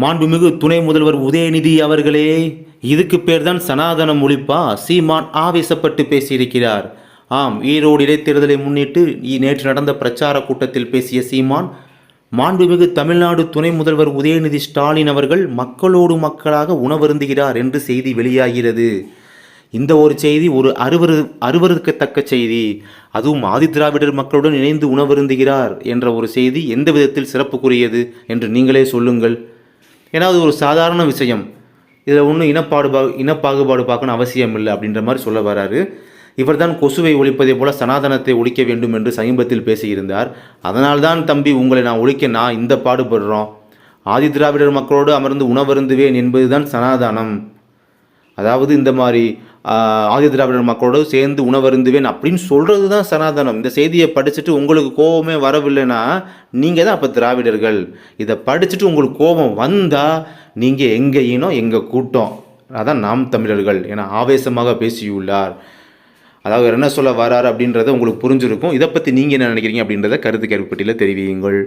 மாண்புமிகு துணை முதல்வர் உதயநிதி அவர்களே இதுக்கு பேர்தான் சனாதனம் ஒழிப்பா? சீமான் ஆவேசப்பட்டு பேசியிருக்கிறார். ஆம் ஈரோடு இடைத்தேர்தலை முன்னிட்டு நேற்று நடந்த பிரச்சார கூட்டத்தில் பேசிய சீமான் மாண்புமிகு தமிழ்நாடு துணை முதல்வர் உதயநிதி ஸ்டாலின் அவர்கள் மக்களோடு மக்களாக உணவருந்துகிறார் என்று செய்தி வெளியாகிறது. இந்த ஒரு செய்தி ஒரு அருவரு அருவருக்கத்தக்க செய்தி. அதுவும் ஆதிதிராவிடர் மக்களுடன் இணைந்து உணவருந்துகிறார் என்ற ஒரு செய்தி எந்த விதத்தில் சிறப்புக்குரியது என்று நீங்களே சொல்லுங்கள். ஏன்னா அது ஒரு சாதாரண விஷயம். இதில் ஒன்றும் இனப்பாடு பா இனப்பாகுபாடு பார்க்கணும் அவசியம் இல்லை அப்படின்ற மாதிரி சொல்ல வராரு. இவர்தான் கொசுவை ஒழிப்பதை போல சனாதனத்தை ஒழிக்க வேண்டும் என்று சமீபத்தில் பேசியிருந்தார். அதனால்தான் தம்பி உங்களை நான் ஒழிக்க நான் இந்த பாடுபடுறோம். ஆதிதிராவிடர் மக்களோடு அமர்ந்து உணவருந்துவேன் என்பதுதான் சனாதானம். அதாவது இந்த மாதிரி ஆதி திராவிடர் மக்களோடு சேர்ந்து உணவருந்துவேன் அப்படின்னு சொல்கிறது தான் சனாதனம். இந்த செய்தியை படிச்சுட்டு உங்களுக்கு கோபமே வரவில்லைன்னா நீங்கள் தான் அப்போ திராவிடர்கள். இதை படிச்சுட்டு உங்களுக்கு கோபம் வந்தால் நீங்கள் எங்கள் இனம் எங்கள் கூட்டம். அதான் நாம் தமிழர்கள். என ஆவேசமாக பேசியுள்ளார். அதாவது என்ன சொல்ல வரார் அப்படின்றத உங்களுக்கு புரிஞ்சிருக்கும். இதை பற்றி நீங்கள் என்ன நினைக்கிறீங்க அப்படின்றத கருத்து கேள்விப்பட்டியில் தெரிவியுங்கள்.